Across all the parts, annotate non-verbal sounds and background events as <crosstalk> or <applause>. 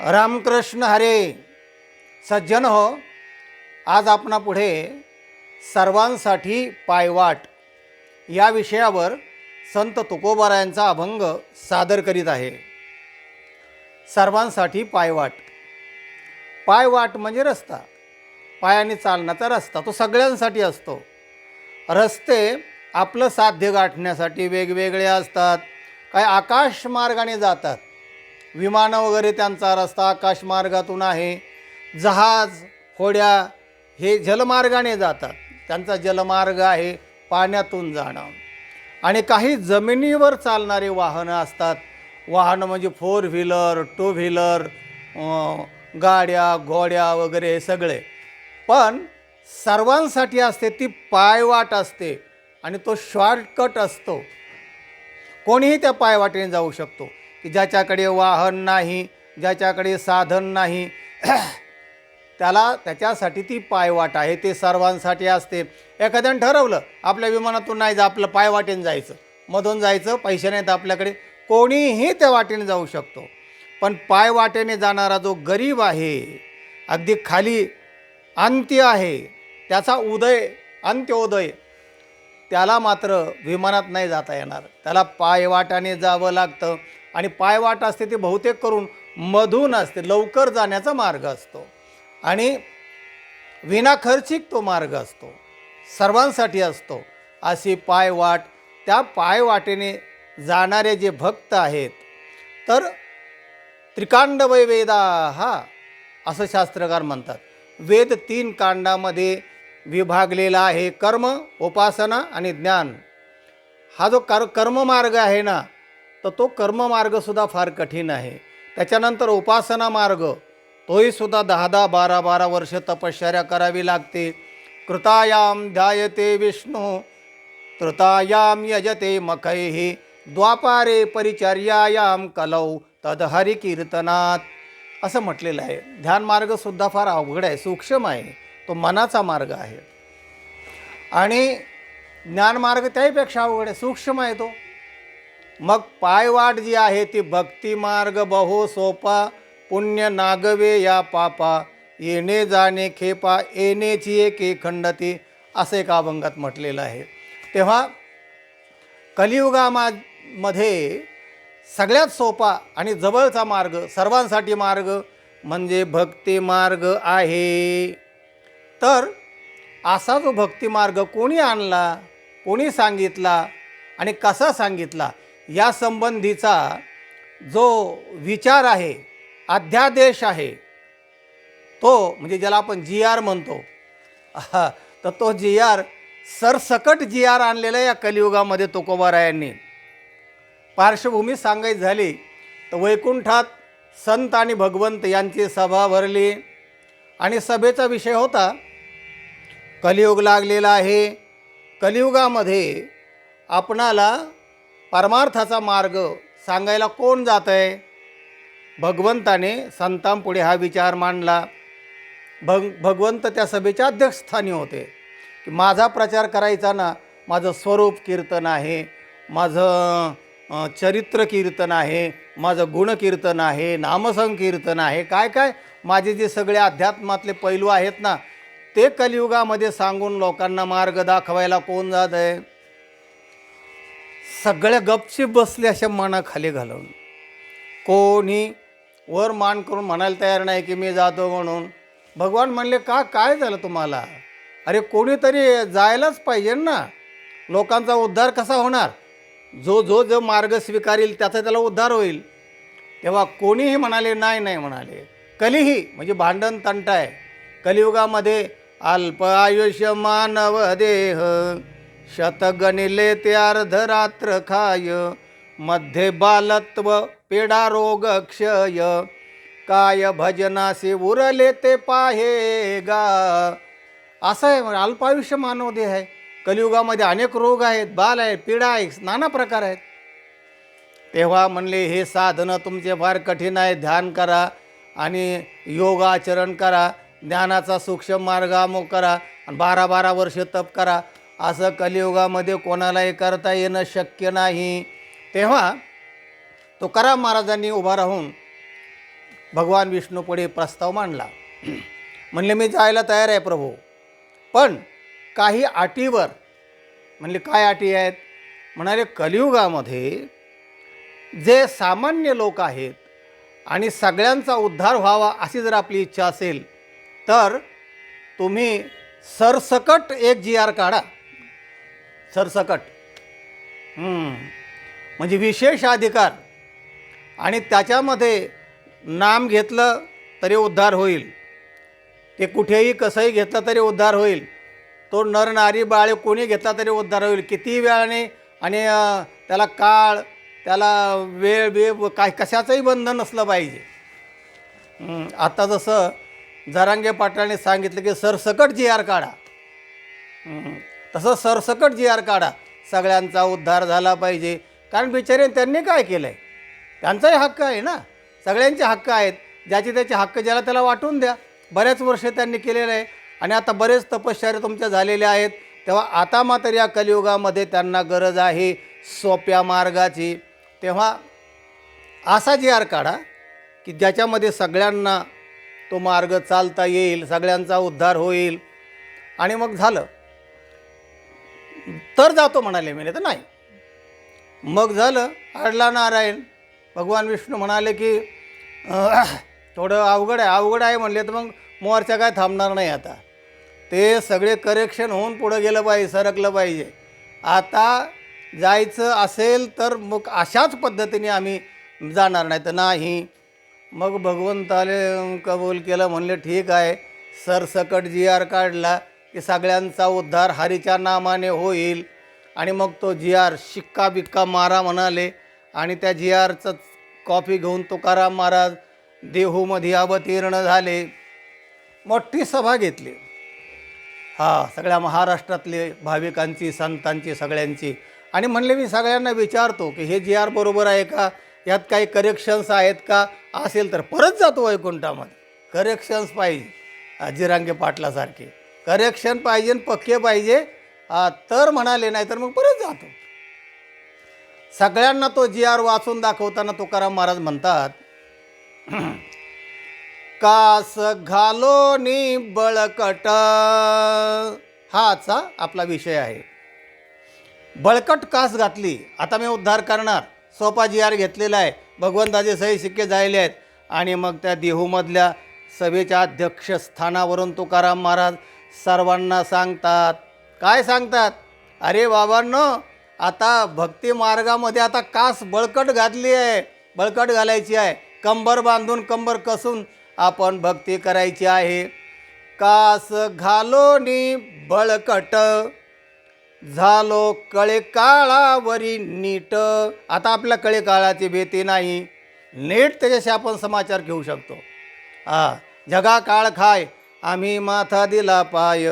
रामकृष्ण हरे सज्जन हो. आज आपणा पुढे सर्वांसाठी पायवाट या विषयावर संत तुकोबारायांचा अभंग सादर करीत आहे. सर्वांसाठी पायवाट. पायवाट म्हणजे रस्ता. पायाने चालण्याचा रस्ता तो सगळ्यांसाठी असतो. रस्ते आपलं साध्य गाठण्यासाठी वेगवेगळे असतात. काही आकाश मार्गाने जातात. विमानं वगैरे त्यांचा रस्ता आकाशमार्गातून आहे. जहाज होड्या हे जलमार्गाने जातात. त्यांचा जलमार्ग आहे पाण्यातून जाणं. आणि काही जमिनीवर चालणारे वाहनं असतात. वाहनं म्हणजे फोर व्हीलर टू व्हीलर गाड्या घोड्या वगैरे हे सगळे. पण सर्वांसाठी असते ती पायवाट असते आणि तो शॉर्टकट असतो. कोणीही त्या पायवाटेने जाऊ शकतो. की ज्याच्याकडे वाहन नाही ज्याच्याकडे साधन नाही <clears throat> त्याला त्याच्यासाठी ती पायवाट आहे ते सर्वांसाठी असते. एखाद्यानं ठरवलं आपल्या विमानातून नाही जा आपलं पायवाटेने जायचं. मधून जायचं पैसे नाहीत आपल्याकडे. कोणीही त्या वाटेने जाऊ शकतो. पण पायवाटेने जाणारा जो गरीब आहे अगदी खाली अंत्य आहे त्याचा उदय अंत्योदय त्याला मात्र विमानात नाही जाता येणार. त्याला पायवाटाने जावं लागतं. आणि पायवाट असते ती बहुतेक करून मधून असते लवकर जाण्याचा मार्ग असतो. आणि विनाखर्चिक तो मार्ग असतो. सर्वांसाठी असतो. अशी पायवाट त्या पायवाटेने जाणारे जे भक्त आहेत तर त्रिकांड वै वेदा हा असं शास्त्रकार म्हणतात. वेद तीन कांडामध्ये विभागलेला आहे कर्म उपासना आणि ज्ञान. हा जो कर कर्ममार्ग आहे ना तर तो कर्ममार्गसुद्धा फार कठीण आहे. त्याच्यानंतर उपासना मार्ग. तोही सुद्धा दहा दहा बारा बारा वर्ष तपश्चर्या करावी लागते. कृतायाम ध्यायते विष्णू. तृतायाम यजते मखैः द्वापारे परिचर्यायाम कलौ तदहरी कीर्तनात. असं म्हटलेलं आहे. ध्यानमार्गसुद्धा फार अवघड आहे. सूक्ष्म आहे. तो मनाचा मार्ग आहे. आणि ज्ञानमार्ग त्याहीपेक्षा अवघड आहे. सूक्ष्म आहे तो. मग पायवाट जी आहे ती भक्तिमार्ग बहु सोपा पुण्य नागवे या पापा येणे जाणे खेपा येणेची एक खंडती असं एका अभंगात म्हटलेलं आहे. तेव्हा कलियुगामामध्ये सगळ्यात सोपा आणि जवळचा मार्ग सर्वांसाठी मार्ग म्हणजे भक्ती मार्ग आहे. तर असा जो भक्तिमार्ग कोणी आणला कोणी सांगितला आणि कसा सांगितला या संबंधीचा जो विचार आहे अध्यादेश आहे तो म्हणजे ज्याला आपण जी आर म्हणतो तर तो जी आर सरसकट जी आर आणलेला आहे या कलियुगामध्ये तुकोबारायांनी पार्श्वभूमी सांगायची झाली तर वैकुंठात संत आणि भगवंत यांची सभा भरली आणि सभेचा विषय होता कलियुग लागलेला आहे कलियुगामध्ये आपणाला परमार्थाचा मार्ग सांगायला कोण जात आहे भगवंताने संतांपुढे हा विचार मांडला. भग भगवंत त्या सभेच्या अध्यक्षस्थानी होते. की माझा प्रचार करायचा ना माझं स्वरूप कीर्तन आहे माझं चरित्र कीर्तन आहे माझं गुणकीर्तन आहे नामसंकीर्तन आहे काय काय? माझे जे सगळे अध्यात्मातले पैलू आहेत ना ते कलियुगामध्ये सांगून लोकांना मार्ग दाखवायला कोण जात आहे सगळ्या गपशीप बसले अशा मनाखाली घालून. कोणी वर मान करून म्हणायला तयार नाही की मी जातो म्हणून. भगवान म्हणले का काय झालं तुम्हाला? अरे कोणीतरी जायलाच पाहिजे ना. लोकांचा उद्धार कसा होणार? जो जो जो मार्ग स्वीकारेल त्याचा त्याला उद्धार होईल. तेव्हा कोणीही म्हणाले नाही नाही म्हणाले. कलीही म्हणजे भांडण तंट आहे कलियुगामध्ये अल्प आयुष्य मानव देह. शतगणिले ते अर्धरात्र खायमध्ये बालत्व पेडा रोग क्षय काय भजनासे उरले ते पाहे गा. असं आहे म्हणजे अल्पायुष्य मानव देह आहे. कलियुगामध्ये अनेक रोग आहेत बाल आहे पीडा आहे नाना प्रकार आहेत. तेव्हा म्हणले हे साधनं तुमचे फार कठीण आहे ध्यान करा आणि योगाचरण करा ज्ञानाचा सूक्ष्म मार्ग अमुक करा आणि बारा बारा वर्ष तप करा. असं कलियुगामध्ये कोणालाही करता येणं शक्य नाही. तेव्हा तुकाराम महाराजांनी उभा राहून भगवान विष्णू पुढे प्रस्ताव मांडला. म्हणले मी जायला तयार आहे प्रभू पण काही अटीवर म्हणले काय अटी आहेत? म्हणाले कलियुगामध्ये जे सामान्य लोक आहेत आणि सगळ्यांचा उद्धार व्हावा अशी जर आपली इच्छा असेल तर तुम्ही सरसकट एक जी आर काढा. सरसकट. म्हणजे विशेष अधिकार. आणि त्याच्यामध्ये नाम घेतलं तरी उद्धार होईल. ते कुठेही कसंही घेतलं तरी उद्धार होईल. तो नर नारी बाळे कोणी घेतला तरी उद्धार होईल. किती वेळाने आणि त्याला काळ त्याला वेळ वेळ काय कशाचंही बंधन नसलं पाहिजे. आता जसं जरांगे पाटलाने सांगितलं की सरसकट जी आर काढा. तसं सरसकट जी आर काढा. सगळ्यांचा उद्धार झाला पाहिजे. कारण बिचारे त्यांनी काय केलं आहे त्यांचाही हक्क आहे ना? सगळ्यांचे हक्क आहेत. ज्याचे त्याचे हक्क ज्याला त्याला वाटून द्या. बऱ्याच वर्ष त्यांनी केलेलं आहे. आणि आता बरेच तपश्चर्या तुमच्या झालेल्या आहेत. तेव्हा आता मात्र या कलियुगामध्ये त्यांना गरज आहे सोप्या मार्गाची. तेव्हा असा जी आर काढा की ज्याच्यामध्ये सगळ्यांना तो मार्ग चालता येईल सगळ्यांचा उद्धार होईल. आणि मग झालं. तर जातो म्हणाले मी नाही तर नाही. मग झालं अडला नारायण भगवान विष्णू म्हणाले की थोडं अवघड आहे अवघड आहे म्हणले तर मग मोर्चा काय थांबणार नाही आता. ते सगळे करेक्शन होऊन पुढं गेलं पाहिजे सरकलं पाहिजे. आता जायचं असेल तर मग अशाच पद्धतीने आम्ही जाणार नाही तर नाही. मग भगवंताले कबूल केलं म्हणले ठीक आहे. सरसकट जी आर काढला की सगळ्यांचा उद्धार हरीच्या नामाने होईल. आणि मग तो जी आर शिक्का बिक्का मारा म्हणाले. आणि त्या जी आरचं कॉफी घेऊन तुकाराम महाराज देहूमध्ये अवतीर्ण झाले. मोठी सभा घेतली. हा सगळ्या महाराष्ट्रातले भाविकांची संतांची सगळ्यांची. आणि म्हणले मी सगळ्यांना विचारतो की हे जी आर बरोबर आहे का? यात काही करेक्शन्स आहेत का? असेल तर परत जातो वैकुंठामध्ये. करेक्शन्स पाहिजे. जिरांगे पाटलासारखे. करेक्शन पाहिजे आणि पक्के पाहिजे. तर म्हणाले नाही तर मग परत जातो. सगळ्यांना तो जी आर वाचून दाखवताना तुकाराम महाराज म्हणतात कास घालो नि बळकट. हाचा आपला विषय आहे. बळकट कास घातली आता मी उद्धार करणार. सोपा जी आर घेतलेला आहे. भगवंताचे सही सिक्के जायले आहेत. आणि मग त्या देहूमधल्या सभेच्या अध्यक्षस्थानावरून तुकाराम महाराज सर्वांना सांगतात. काय सांगतात? अरे बाबांनो आता भक्ती मार्गामध्ये आता कास बळकट घातली आहे. बळकट घालायची आहे. कंबर बांधून कंबर कसून आपण भक्ती करायची आहे. कास घालोनी बळकट झालो कळे काळावरी नीट. आता आपल्या कळे काळाची भीती नाही. नीट त्याच्याशी आपण समाचार घेऊ शकतो. हा जगा काळ खाय. आम्ही माथा दिला पाय.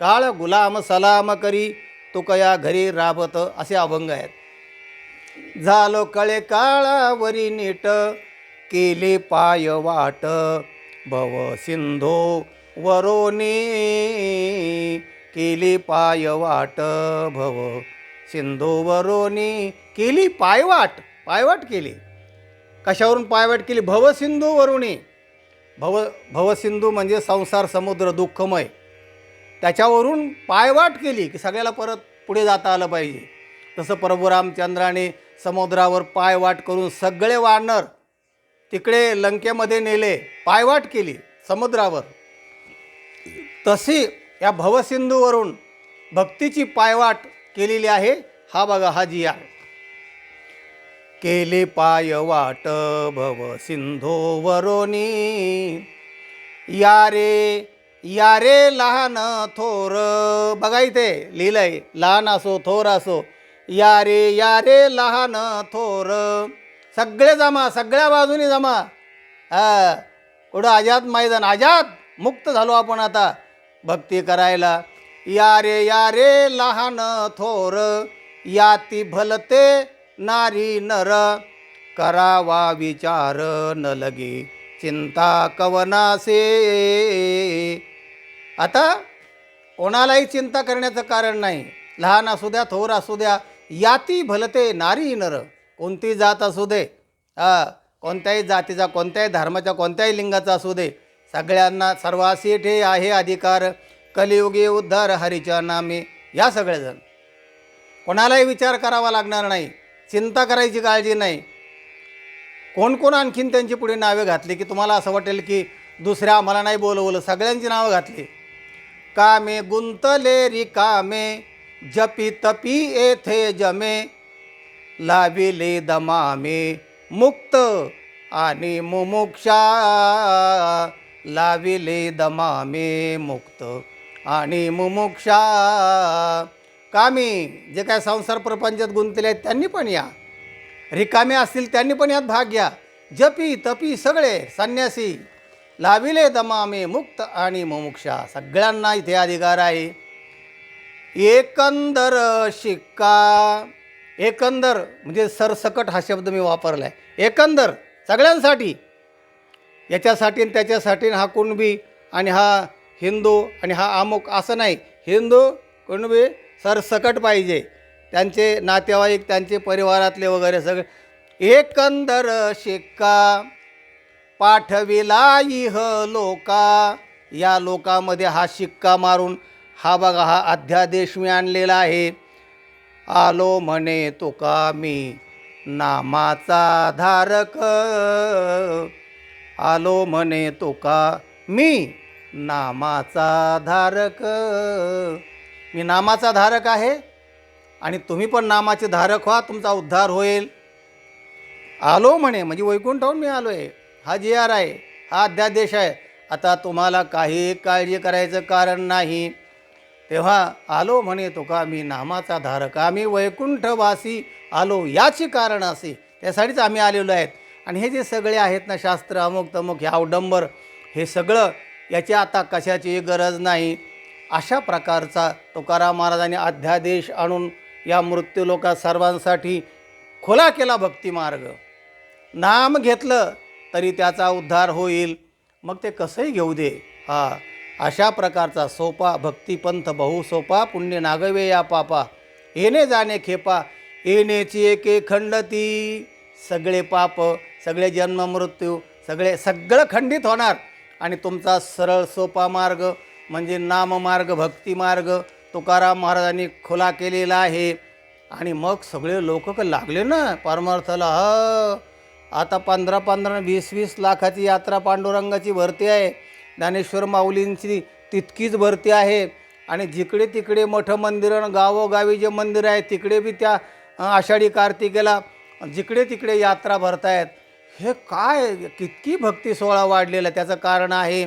काळ गुलाम सलाम करी तुकया घरी राबत असे अभंग आहेत. झालो कळे काळावरी नीट केले पाय वाट. भव सिंधो वरोनी केली पाय वाट. भव सिंधू वरोनी केली पायवाट पायवाट केली. कशावरून पायवाट केली? भव सिंधू वरुणी भव भवसिंधू म्हणजे संसार समुद्र दुःखमय. त्याच्यावरून पायवाट केली की सगळ्याला परत पुढे जाता आलं पाहिजे. तसं प्रभू रामचंद्राने समुद्रावर पायवाट करून सगळे वानर तिकडे लंकेमध्ये नेले पायवाट केली समुद्रावर. तशी या भवसिंधूवरून भक्तीची पायवाट केलेली आहे. हा बघा हा जी आहे. केले पाय वाट भव सिंधोवरोनी या रे यारे लहान थोर. बघा इथे लिहिलंय लहान असो थोर असो. या रे लहान थोर. सगळे जमा सगळ्या बाजूनी जमा. हा कुठं आजाद मैदान? आजाद! मुक्त झालो आपण आता. भक्ती करायला. या रे लहान थोर. याती भलते नारी नर करावा विचार न लगे चिंता कवनासे आता कोणालाही चिंता करण्याचं कारण नाही. लहान असू द्या थोर असू द्या याती भलते नारी नर. कोणती जात असू दे हा कोणत्याही जातीचा कोणत्याही धर्माच्या कोणत्याही लिंगाचा असू दे. सगळ्यांना सर्वासी ठे आहे अधिकार. कलियुगी उद्धार हरीच्या नामे या सगळेजण. कोणालाही विचार करावा लागणार नाही. चिंता करायची काळजी नाही. कोण कोण आणखीन त्यांची पुढे नावे घातली की तुम्हाला असं वाटेल की दुसऱ्या आम्हाला नाही बोलवलं सगळ्यांची नावं घातली. कामे गुंतले रिकामे जपी तपी येथे जमे लाविले दमामे मुक्त आणि मुमुक्षा लाविले दमामे मुक्त आणि मुमुक्षा कामी जे काय संसार प्रपंचात गुंतले आहेत त्यांनी पण या. रिकामे असतील त्यांनी पण यात भाग घ्या. जपी तपी सगळे संन्यासी. लाविले दमामे मुक्त आणि मुमुक्षा. सगळ्यांना इथे अधिकार आहे. एकंदर शिक्का. एकंदर म्हणजे सरसकट हा शब्द मी वापरला आहे एकंदर सगळ्यांसाठी. याच्यासाठी आणि त्याच्यासाठी हा कुणबी आणि हा हिंदू आणि हा अमुक असं नाही. हिंदू कुणबी सरसकट पाहिजे. त्यांचे नातेवाईक त्यांचे परिवारातले वगैरे सगळे. एकंदर शिक्का पाठविला इह लोका. या लोकामध्ये हा शिक्का मारून हा बघा हा अध्यादेश मी आणलेला आहे. आलो म्हणे तुका मी नामाचा धारक. आलो म्हणे तुका मी नामाचा धारक. मी नामाचा धारक आहे आणि तुम्ही पण नामाचे धारक व्हा तुमचा उद्धार होईल. आलो म्हणे म्हणजे वैकुंठाहून मी आलो आहे हा जी आर आहे हा अध्यादेश आहे. आता तुम्हाला काही काळजी करायचं कारण नाही. तेव्हा आलो म्हणे तुका मी नामाचा धारक आम्ही वैकुंठवासी आलो याची कारण असे. त्यासाठीच आम्ही आलेलो आहेत. आणि हे जे सगळे आहेत ना शास्त्र अमुक तमुक हे अवडंबर हे सगळं याची आता कशाची गरज नाही. अशा प्रकारचा तुकाराम महाराजांनी अध्यादेश आणून या मृत्यूलोका सर्वांसाठी खुला केला भक्तिमार्ग नाम घेतलं तरी त्याचा उद्धार होईल. मग ते कसंही घेऊ दे. हा अशा प्रकारचा सोपा भक्तिपंथ बहु सोपा पुण्य नागवे या पापा. येणे जाणे खेपा येण्याची एके खंडती. सगळे पाप सगळे जन्म मृत्यू सगळे सगळं खंडित होणार. आणि तुमचा सरळ सोपा मार्ग म्हणजे नाममार्ग भक्तिमार्ग तुकाराम महाराजांनी खुला केलेला आहे. आणि मग सगळे लोक लागले ना परमार्थाला. ह आता पंधरा पंधरा वीस वीस लाखाची यात्रा पांडुरंगाची भरती आहे. ज्ञानेश्वर माऊलींची तितकीच भरती आहे. आणि जिकडे तिकडे मठ मंदिरं गावोगावी जे मंदिर आहे तिकडे बी त्या आषाढी कार्तिकेला जिकडे तिकडे यात्रा भरतायत. हे काय कितकी भक्ती सोहळा वाढलेला त्याचं कारण आहे.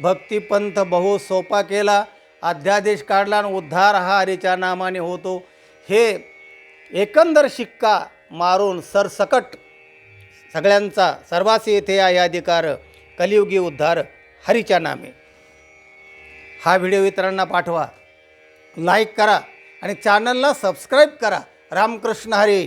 भक्तिपंथ बहु सोपा केला. अध्यादेश काढला आणि उद्धार हा हरीच्या नामाने होतो. हे एकंदर शिक्का मारून सरसकट सगळ्यांचा सर्वासी येथे आहे अधिकार कलियुगी उद्धार हरीच्या नामे. हा व्हिडिओ इतरांना पाठवा. लाईक करा आणि चॅनलला सबस्क्राईब करा. रामकृष्ण हरी.